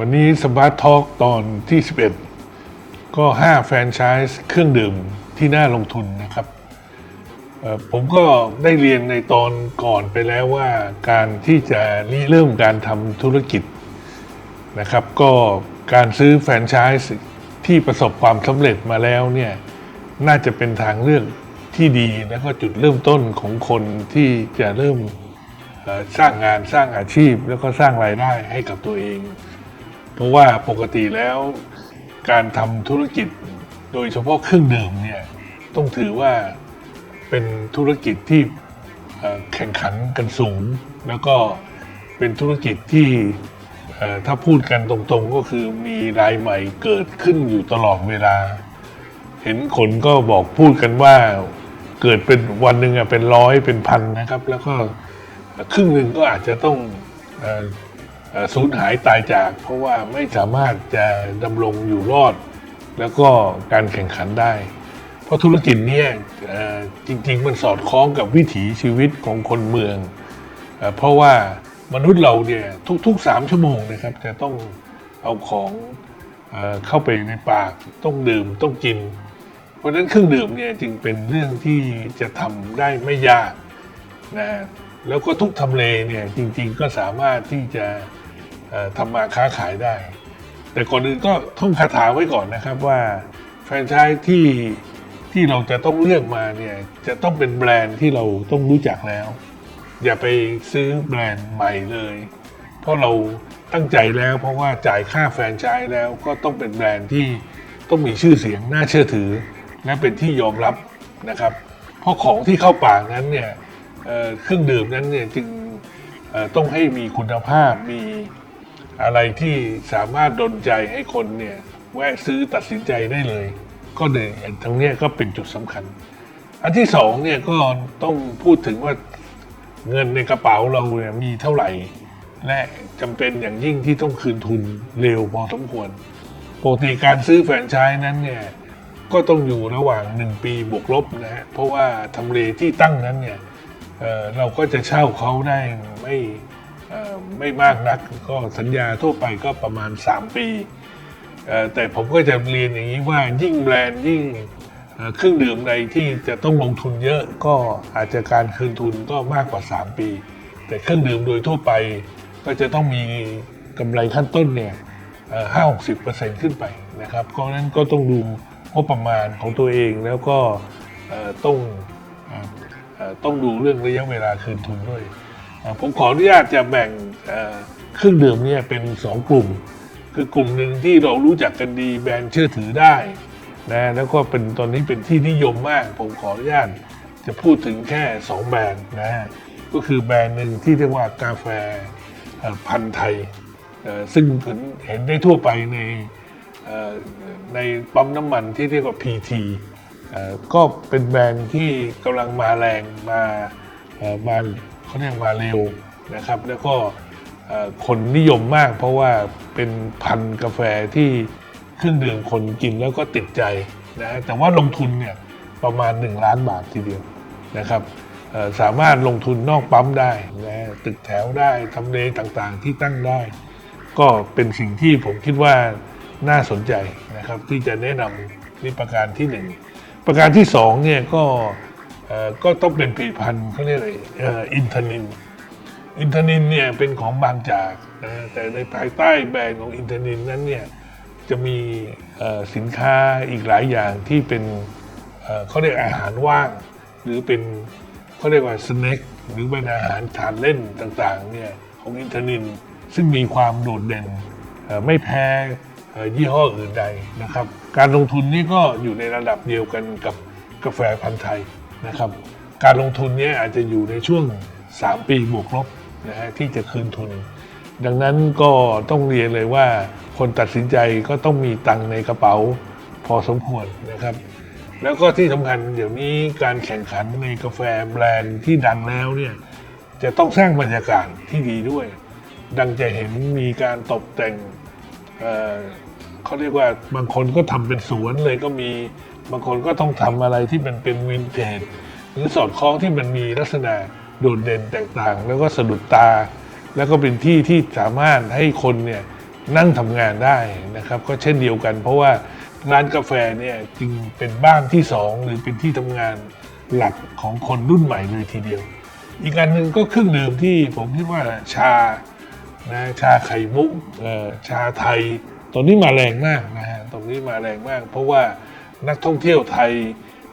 วันนี้สมาร์ททอล์กตอนที่ 11 ก็ 5 แฟรนไชส์เครื่องดื่มที่น่าลงทุนนะครับ ผมก็ได้เรียนในตอนก่อนไปแล้วว่าการที่จะเริ่มการทำธุรกิจนะครับ ก็การซื้อแฟรนไชส์ที่ประสบความสำเร็จมาแล้วเนี่ยน่าจะเป็นทางเลือกที่ดีและก็จุดเริ่มต้นของคนที่จะเริ่มสร้างงานสร้างอาชีพ แล้วก็สร้างรายได้ให้กับตัวเอง เพราะว่าปกติแล้วการทำธุรกิจโดยเฉพาะเครื่องดื่มเนี่ยต้องถือว่าเป็นธุรกิจที่แข่งขันกันสูง แล้วก็เป็นธุรกิจที่ถ้าพูดกันตรงๆก็คือมีรายใหม่เกิดขึ้นอยู่ตลอดเวลา เห็นคนก็บอกพูดกันว่าเกิดเป็นวันหนึ่งเป็นร้อยเป็นพันนะครับ แล้วก็ครึ่งหนึ่งก็อาจจะต้อง สูญหายตายจาก เพราะว่าไม่สามารถจะดำรงอยู่รอด แล้วก็การแข่งขันได้ เพราะธุรกิจเนี้เอ่อจริง ๆ มันสอดคล้องกับวิถีชีวิตของคนเมือง เพราะว่ามนุษย์เราเนี่ยทุกๆสามชั่วโมงนะครับ จะต้องเอาของเข้าไปในปากต้องดื่มต้องกิน เพราะฉะนั้นเครื่องดื่มเนี่ยจึงเป็นเรื่องที่จะทำได้ไม่ยากนะแล้วก็ทุกทำเลเนี่ยจริงๆก็สามารถที่จะ ทำมาค้าขายได้ แต่ก่อนอื่นก็ท่องคาถาไว้ก่อนนะครับว่าแฟรนไชส์ที่ที่เราจะต้องเลือกมาเนี่ยจะต้องเป็นแบรนด์ที่เราต้องรู้จักแล้ว อย่าไปซื้อแบรนด์ใหม่เลย เพราะเราตั้งใจแล้วเพราะว่าจ่ายค่าแฟรนไชส์แล้วก็ต้องเป็นแบรนด์ที่ต้องมีชื่อเสียงน่าเชื่อถือ และเป็นที่ยอมรับนะครับ เพราะของที่เข้าปากนั้นเนี่ยเครื่องดื่มนั้นเนี่ยจึงต้องให้มีคุณภาพมี อะไรที่สามารถดลใจให้คนเนี่ยแวะซื้อตัดสินใจได้เลย ก็เลยตรงเนี้ยก็เป็นจุดสำคัญ อันที่สองเนี่ยก็ต้องพูดถึงว่าเงินในกระเป๋าเราเนี่ยมีเท่าไหร่ และจำเป็นอย่างยิ่งที่ต้องคืนทุนเร็วพอสมควรปกติการซื้อแฟรนไชส์นั้นเนี่ยก็ต้องอยู่ระหว่าง 1 ปีบวกลบนะฮะเพราะว่าทำเลที่ตั้งนั้นเนี่ยเเราก็จะเช่าเขาได้ไม่ ไม่มากนักก็สัญญาทั่วไปก็ประมาณ 3 ปี แต่ผมก็จะเรียนอย่างนี้ว่ายิ่งแบรนด์ยิ่งเครื่องดื่มใดที่จะต้องลงทุนเยอะก็อาจจะการคืนทุนก็มากกว่า 3 ปี แต่เครื่องดื่มโดยทั่วไปก็จะต้องมีกำไรขั้นต้นเนี่ยห้าหกสิบเปอร์เซ็นต์ขึ้นไปนะครับก็นั้นก็ต้องดูงบประมาณของตัวเองแล้วก็ต้องต้องดูเรื่องระยะเวลาคืนทุนด้วย ผมขออนุญาตจะแบ่งเครื่องดื่มเนี่ยเป็น 2 กลุ่ม คือกลุ่มหนึ่งที่เรารู้จักกันดีแบรนด์เชื่อถือได้นะแล้วก็เป็นตอนนี้เป็นที่นิยมมาก ผมขออนุญาตจะพูดถึงแค่ 2 แบรนด์นะฮะก็คือแบรนด์หนึ่งที่เรียกว่ากาแฟพันธุ์ไทย ซึ่งเห็นได้ทั่วไปในในปั๊มน้ำมันที่เรียกว่า PT ก็เป็นแบรนด์ที่กำลังมาแรงมามา เขาเรียกมาเร็วนะครับ แล้วก็คนนิยมมากเพราะว่าเป็นพันกาแฟที่เครื่องดื่มคนกินแล้วก็ติดใจนะแต่ว่าลงทุนเนี่ยประมาณ 1 ล้านบาททีเดียวนะครับสามารถลงทุนนอกปั๊มได้นะตึกแถวได้ทำเลต่างๆที่ตั้งได้ ก็เป็นสิ่งที่ผมคิดว่าน่าสนใจนะครับที่จะแนะนำนี่ประการที่หนึ่งประการที่สองเนี่ยก็ ก็ต้องเป็นผลิตภัณฑ์เขาเรียกอะไรอินทนิน อินทนินเนี่ยเป็นของบางจากนะแต่ในภายใต้แบรนด์ของอินทนินนั้นเนี่ยจะมีสินค้าอีกหลายอย่างที่เป็นเขาเรียกอาหารว่าง หรือเป็นเขาเรียกว่าสแน็คหรือเป็นอาหารทานเล่นต่างๆเนี่ยของอินทนินซึ่งมีความโดดเด่นไม่แพ้ยี่ห้ออื่นใดนะครับ การลงทุนนี่ก็อยู่ในระดับเดียวกันกับกาแฟพันธุ์ไทย นะครับ การลงทุนเนี้อาจจะอยู่ในช่วง 3 ปีบวกลบนะฮะที่จะคืนทุน ดังนั้นก็ต้องเรียนเลยว่าคนตัดสินใจก็ต้องมีตังในกระเป๋าพอสมควรนะครับ แล้วก็ที่สำคัญเดี๋ยวนี้การแข่งขันในกาแฟแบรนด์ที่ดังแล้วเนี่ยจะต้องสร้างบรรยากาศที่ดีด้วย ดังจะเห็นมีการตกแต่งเเขาเรียกว่าบางคนก็ทำเป็นสวนเลยก็มี บางคนก็ต้องทำอะไรที่มันเป็นวินเทจหรือสอดคล้องที่มันมีลักษณะโดดเด่นแตกต่าง แล้วก็สะดุดตา แล้วก็เป็นที่ที่สามารถให้คนเนี่ยนั่งทำงานได้นะครับ ก็เช่นเดียวกัน เพราะว่าร้านกาแฟเนี่ยจึงเป็นบ้านที่สองหรือเป็นที่ทำงานหลักของคนรุ่นใหม่เลยทีเดียว อีกอันหนึ่งก็เครื่องดื่มที่ผมคิดว่าชานะชาไข่มุกชาไทยตอนนี้มาแรงมากนะฮะตรงนี้มาแรงมาก เพราะว่า นักท่องเที่ยวไทย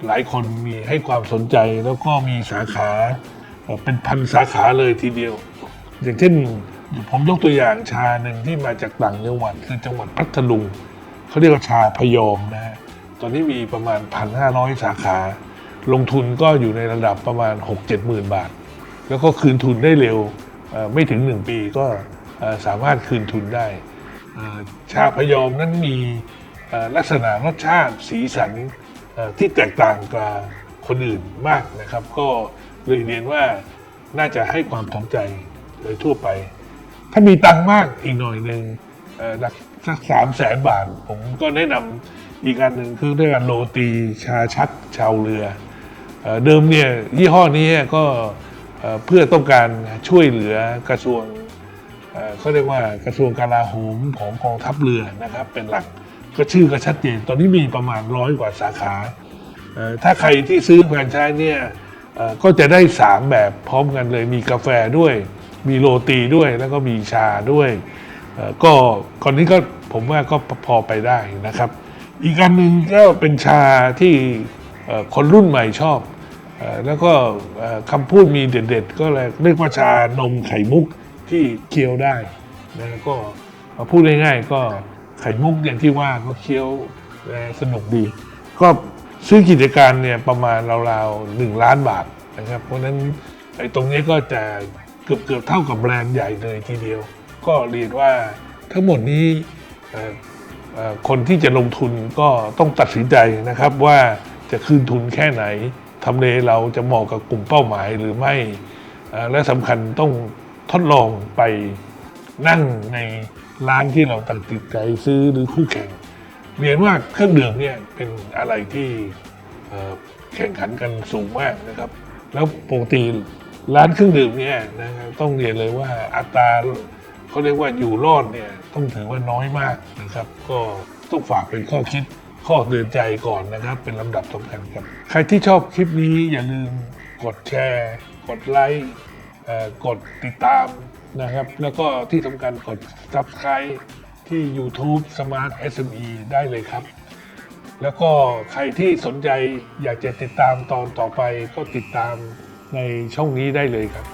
หลายคนมีให้ความสนใจแล้วก็มีสาขาเป็นพันสาขาเลยทีเดียว อย่างเช่นผมยกตัวอย่างชาหนึ่งที่มาจากต่างจังหวัดคือจังหวัดพัทลุงเขาเรียกว่าชาพยอมนะฮะตอนนี้มีประมาณ 1,500 สาขา ลงทุนก็อยู่ในระดับประมาณ 6-7หมื่นบาท แล้วก็คืนทุนได้เร็วเอ่อไม่ถึง 1 ปีก็สามารถคืนทุนได้ ชาพยอมนั้นมี ลักษณะรสชาติสีสันที่แตกต่างกับคนอื่นมากนะครับ ก็เลยเรียนว่าน่าจะให้ความสนใจโดยทั่วไป ถ้ามีตังมากอีกหน่อยหนึ่งสักสามแสนบาท ผมก็แนะนำอีกอันหนึ่งคือเรียกว่าโรตีชาชักชาวเรือเอเดิมเนี่ยยี่ห้อนี้ก็เพื่อต้องการช่วยเหลือกระทรวงเอ่อเขาเรียกว่ากระทรวงกลาโหมของกองทัพเรือนะครับเป็นหลัก ก็ชื่อก็ชัดเจน ตอนนี้มีประมาณร้อยกว่าสาขาถ้าใครที่ซื้อแฟรนไชส์เนี่ยก็จะได้ 3 แบบพร้อมกันเลย มีกาแฟด้วย มีโรตีด้วยแล้วก็มีชาด้วยก็ก่อนนี้ก็ผมว่าก็พอไปได้นะครับ อีกอันหนึ่งก็เป็นชาที่คนรุ่นใหม่ชอบ แล้วก็คำพูดมีเด็ดๆ ก็เลยเรียกว่าชานมไข่มุกที่เคี้ยวได้นะก็พูดง่ายๆก็ ไข่มุกอย่างที่ว่าก็เคี้ยวและสนุกดี ก็ซื้อกิจการเนี่ยประมาณราวๆหนึ่งล้านบาทนะครับ เพราะนั้นไอ้ตรงนี้ก็จะเกือบเกือบเท่ากับแบรนด์ใหญ่เลยทีเดียว ก็เรียนว่าทั้งหมดนี้คนที่จะลงทุนก็ต้องตัดสินใจนะครับว่าจะคืนทุนแค่ไหนทำเลเราจะเหมาะกับกลุ่มเป้าหมายหรือไม่ และสำคัญต้องทดลองไปนั่งใน ร้านที่เราตัดสินใจซื้อหรือคู่แข่งเรียนว่าเครื่องดื่มเนี่ยเป็นอะไรที่แข่งขันกันสูงมากนะครับ แล้วปกติร้านเครื่องดื่มเนี่ยนะครับต้องเรียนเลยว่าอัตราเขาเรียกว่าอยู่รอดเนี่ยต้องถือว่าน้อยมากนะครับ ก็ต้องฝากเป็นข้อคิดข้อเตือนใจก่อนนะครับ เป็นลำดับสำคัญครับ ใครที่ชอบคลิปนี้อย่าลืมกดแชร์ กดไลค์ กดติดตามนะครับ แล้วก็ที่สำคัญกด subscribe ที่ YouTube Smart SME ได้เลยครับ แล้วก็ใครที่สนใจอยากจะติดตามตอนต่อไปก็ติดตามในช่องนี้ได้เลยครับ